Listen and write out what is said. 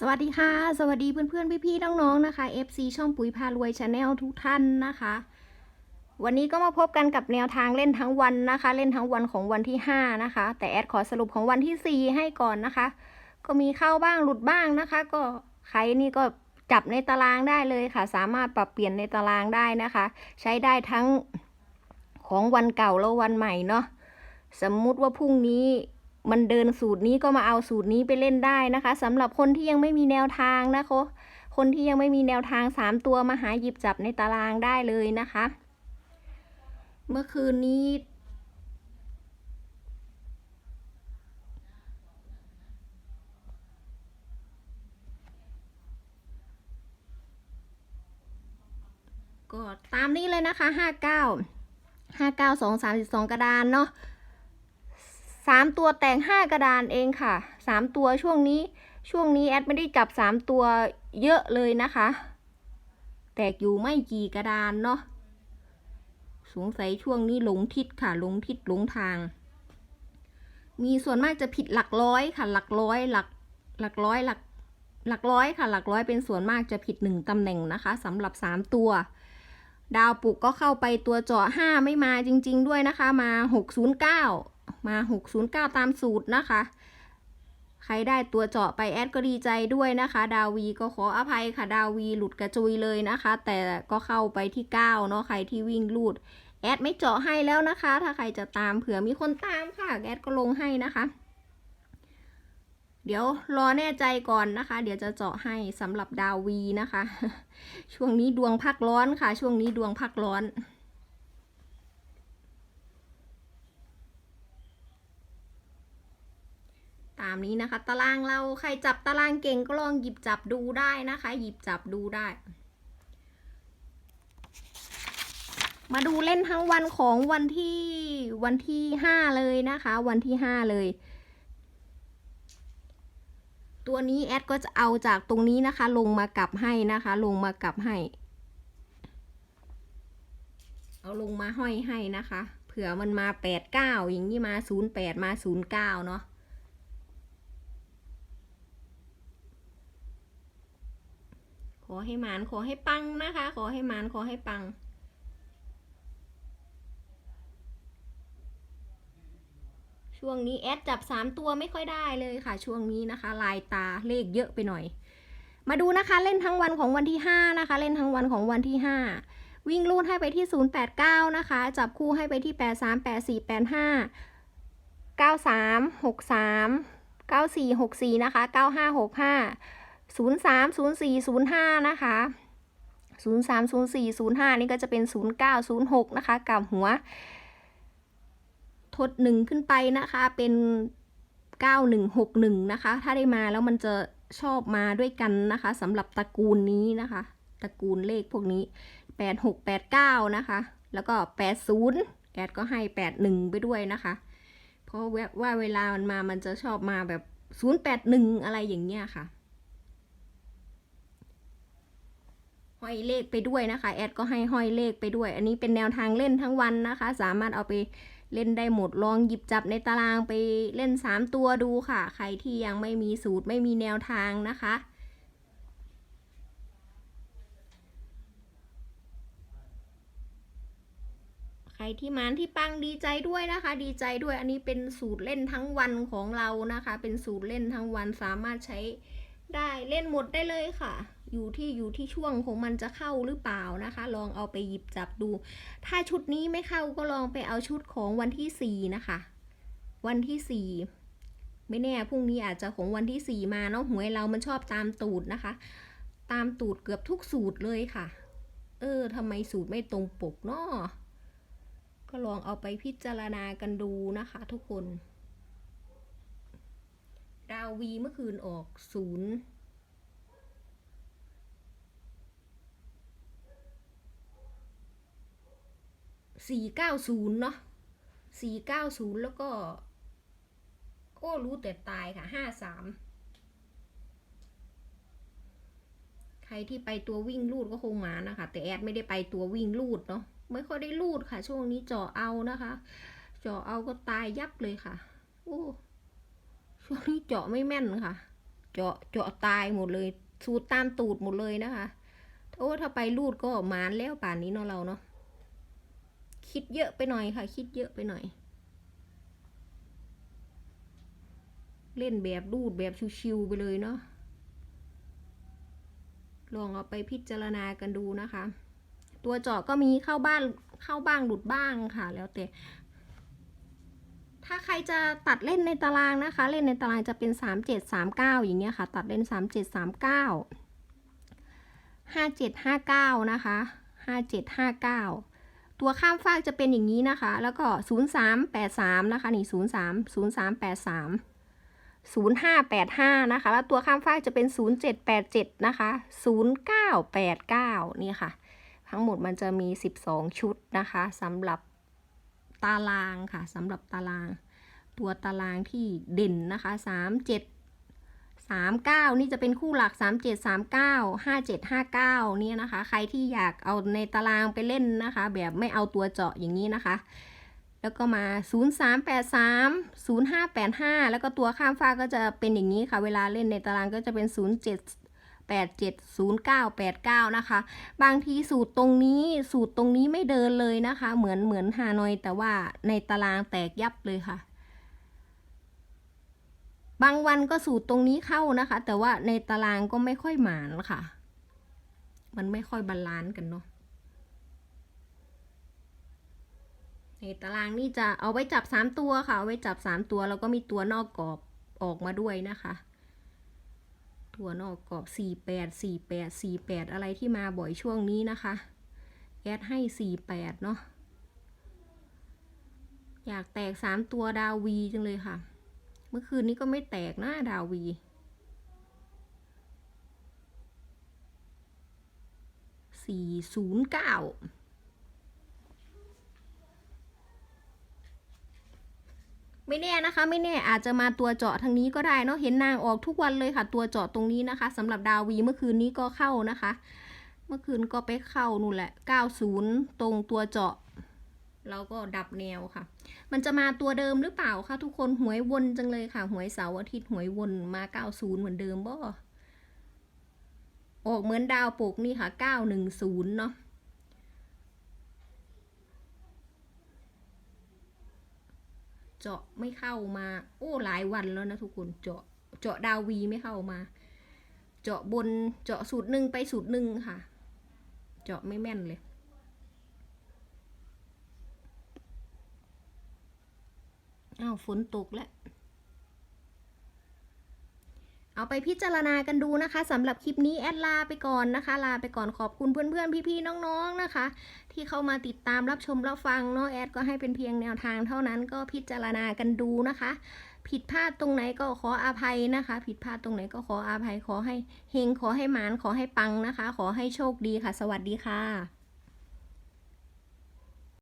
สวัสดีค่ะ สวัสดีเพื่อนๆ พี่ๆ น้องๆ นะคะ FC ช่องปุ๋ยพารวยชาแนลทุกท่านนะคะ วันนี้ก็มาพบกันกับแนวทางเล่นทั้งวันนะคะ เล่นทั้งวันของวันที่ 5 นะคะ แต่แอดขอสรุปของวันที่ 4 ให้ก่อนนะคะ ก็มีเข้าบ้างหลุดบ้างนะคะ ก็ใครนี่ก็จับในตารางได้เลยค่ะ สามารถปรับเปลี่ยนในตารางได้นะคะ ใช้ได้ทั้งของวันเก่าแล้ววันใหม่เนาะสมมุติว่าพรุ่งนี้ มันเดินสูตรนี้ก็มาเอาสูตรนี้ไปเล่นได้นะคะสำหรับคนที่ยังไม่มีแนวทางนะคะคนที่ยังไม่มีแนวทางสามตัวมาหาหยิบจับในตารางได้เลยนะคะ เมื่อคืนนี้ก็ตามนี้เลยนะคะห้าเก้าห้าเก้าสองสามสิบสองกระดานเนาะ สามตัวแต่งห้ากระดานเองค่ะสามตัวช่วงนี้ช่วงนี้แอดไม่ได้จับสามตัวเยอะเลยนะคะ แตกอยู่ไม่กี่กระดานเนาะสงสัยช่วงนี้หลงทิศค่ะหลงทิศหลงทาง มีส่วนมากจะผิดหลักร้อยค่ะ หลักร้อยหลักหลักร้อยหลักหลักร้อยค่ะ หลักร้อยเป็นส่วนมากจะผิดหนึ่งตำแหน่งนะคะสำหรับสามตัว ดาวปุกก็เข้าไปตัวเจาะห้าไม่มาจริง ๆ ด้วยนะคะมาหกศูนย์เก้า มา 609 ตามสูตรนะคะ ใครได้ตัวเจาะไปแอดก็ดีใจด้วยนะคะ ดาวีก็ขออภัยค่ะ ดาวีหลุดกระจุยเลยนะคะ แต่ก็เข้าไปที่ 9 เนาะ ใครที่วิ่งลูด แอดไม่เจาะให้แล้วนะคะ ถ้าใครจะตามเผื่อมีคนตามค่ะ แอดก็ลงให้นะคะ เดี๋ยวรอแน่ใจก่อนนะคะ เดี๋ยวจะเจาะให้สำหรับดาวีนะคะ ช่วงนี้ดวงพักร้อนค่ะ ช่วงนี้ดวงพักร้อนามนี้นะคะ ตารางเราใครจับตารางเก่งก็ลองหยิบจับดูได้นะคะ หยิบจับดูได้ มาดูเล่นทั้งวันของวันที่วันที่ห้าเลยนะคะ วันที่ห้าเลย ตัวนี้แอดก็จะเอาจากตรงนี้นะคะ ลงมากลับให้นะคะ ลงมากลับให้ เอาลงมาห้อยให้นะคะ เผื่อมันมาแปดเก้าอย่างนี้มาศูนย์แปดมาศูนย์เก้าเนาะ ขอให้หมานขอให้ปังนะคะ ขอให้หมานขอให้ปัง ช่วงนี้แอดจับสามตัวไม่ค่อยได้เลยค่ะ ช่วงนี้นะคะ ลายตาเลขเยอะไปหน่อย มาดูนะคะเล่นทั้งวันของวันที่ห้านะคะ เล่นทั้งวันของวันที่ห้าวิ่งลูดให้ไปที่ 089 นะคะ จับคู่ให้ไปที่ 83 84 85 93 63 94 64 นะคะ 9565ศู นย์สามศูนย์สี่ศูนย์ห้านะคะศูนย์สามศูนย์สี่ศูนย์ห้านี่ก็จะเป็นศูนย์เก้าศูนย์หกนะคะกับหัว ทดหนึ่งขึ้นไปนะคะเป็นเก้าหนึ่งหกหนึ่งนะคะ ถ้าได้มาแล้วมันจะชอบมาด้วยกันนะคะสำหรับตระกูลนี้นะคะ ตระกูลเลขพวกนี้แปดหกแปดเก้านะคะ แล้วก็แปดศูนย์แอดก็ให้แปดหนึ่งไปด้วยนะคะ เพราะว่าเวลามันมามันจะชอบมาแบบศูนย์แปดหนึ่งอะไรอย่างเงี้ยค่ะ ห้อยเลขไปด้วยนะคะ แอดก็ให้ห้อยเลขไปด้วย อันนี้เป็นแนวทางเล่นทั้งวันนะคะ สามารถเอาไปเล่นได้หมดลองหยิบจับในตารางไปเล่น 3 ตัวดูค่ะ ใครที่ยังไม่มีสูตรไม่มีแนวทางนะคะ ใครที่มานที่ปังดีใจด้วยนะคะ ดีใจด้วยอันนี้เป็นสูตรเล่นทั้งวันของเรานะคะ เป็นสูตรเล่นทั้งวันสามารถใช้ได้เล่นหมดได้เลยค่ะ อยู่ที่อยู่ที่ช่วงของมันจะเข้าหรือเปล่านะคะ ลองเอาไปหยิบจับดู ถ้าชุดนี้ไม่เข้าก็ลองไปเอาชุดของวันที่สี่นะคะ วันที่สี่ไม่แน่พรุ่งนี้อาจจะของวันที่สี่มาเนาะหวยเรามันชอบตามตูดนะคะ ตามตูดเกือบทุกสูตรเลยค่ะ เออทำไมสูตรไม่ตรงปกเนาะก็ลองเอาไปพิจารณากันดูนะคะ ทุกคน ดาววีเมื่อคืนออกศูนย์ สี่เก้าศูนย์เนาะสี่เก้าศูนย์แล้วก็ ก็รู้แต่ตายค่ะห้าสามใครที่ไปตัววิ่งลูดก็คงมานะคะ แต่แอดไม่ได้ไปตัววิ่งลูดเนาะไม่ค่อยได้ลูดค่ะ ช่วงนี้เจาะเอานะคะเจาะเอาก็ตายยับเลยค่ะโอ้ช่วงนี้เจาะไม่แม่นค่ะ เจาะเจาะตายหมดเลย สูดตามตูดหมดเลยนะคะโอ้ถ้าไปรูดก็หมานแล้วป่านนี้เนาะเราเนาะ คิดเยอะไปหน่อยค่ะ คิดเยอะไปหน่อย เล่นแบบรูดแบบชิวๆไปเลยเนาะลองเอาไปพิจารณากันดูนะคะ ตัวเจาะก็มีเข้าบ้านเข้าบ้างหลุดบ้างค่ะ แล้วแต่ ถ้าใครจะตัดเล่นในตารางนะคะ เล่นในตารางจะเป็น 3 7 3 9 อย่างเงี้ยค่ะ ตัดเล่น 3 7 3 9 5 7 5 9 นะคะ 5 7 5 9 ตัวข้ามฟากจะเป็นอย่างนี้นะคะ แล้วก็ 0 3 8 3 นะคะ นี่ 0 3 0 3 8 3 0585 นะคะ แล้วตัวข้ามฟากจะเป็น 0787 นะคะ 0989 นี่ค่ะ ทั้งหมดมันจะมี 12 ชุดนะคะสำหรับตารางค่ะสำหรับตาราง ตัวตารางที่เด่นนะคะ 37 39 นี่จะเป็นคู่หลัก 37 39 57 59เนี่ยนะคะ ใครที่อยากเอาในตารางไปเล่นนะคะ แบบไม่เอาตัวเจาะอย่างนี้นะคะ แล้วก็มา 0383 0585 แล้วก็ตัวข้ามฟ้าก็จะเป็นอย่างนี้ค่ะ เวลาเล่นในตารางก็จะเป็น 07 87 09 89 นะคะ บางทีสูตรตรงนี้สูตรตรงนี้ไม่เดินเลยนะคะ เหมือนเหมือนฮานอยแต่ว่าในตารางแตกยับเลยค่ะ บางวันก็สูตรตรงนี้เข้านะคะ แต่ว่าในตารางก็ไม่ค่อยหมานค่ะ มันไม่ค่อยบาลานซ์กันเนาะในตารางนี่จะเอาไว้จับสามตัวค่ะ เอาไว้จับสามตัวแล้วก็มีตัวนอกกรอบออกมาด้วยนะคะ ตัวนอกกรอบสี่แปดสี่แปดสี่แปดอะไรที่มาบ่อยช่วงนี้นะคะแอดให้สี่แปดเนาะอยากแตกสามตัวดาววีจังเลยค่ะ เมื่อคืนนี้ก็ไม่แตกนะดาววีสี่ศูนย์เก้าไม่แน่นะคะ ไม่แน่อาจจะมาตัวเจาะทางนี้ก็ได้เนาะเห็นนางออกทุกวันเลยค่ะ ตัวเจาะตรงนี้นะคะสำหรับดาวีเมื่อคืนนี้ก็เข้านะคะ เมื่อคืนก็ไปเข้านู่นแหละ 90 ตรงตัวเจาะ เราก็ดับแนวค่ะ มันจะมาตัวเดิมหรือเปล่าคะทุกคนหวยวนจังเลยค่ะ หวยเสาร์อาทิตย์หวยวนมา 90 เหมือนเดิมบ่ออกเหมือนดาวปกนี่ค่ะ 910 เนาะเจาะไม่เข้ามา โอ้หลายวันแล้วนะทุกคนเจาะเจาะดาววีไม่เข้ามา เจาะบนเจาะสูตรหนึ่งไปสูตรหนึ่งค่ะ เจาะไม่แม่นเลย อ้าวฝนตกแล้ว เอาไปพิจารณากันดูนะคะสำหรับคลิปนี้แอดลาไปก่อนนะคะ ลาไปก่อนขอบคุณเพื่อนๆ พี่ๆ น้องๆ นะคะ ที่เข้ามาติดตามรับชมรับฟังเนาะแอดก็ให้เป็นเพียงแนวทางเท่านั้นก็พิจารณากันดูนะคะ ผิดพลาดตรงไหนก็ขออภัยนะคะ ผิดพลาดตรงไหนก็ขออภัยขอให้เฮงขอให้หมานขอให้ปังนะคะ ขอให้โชคดีค่ะ สวัสดีค่ะ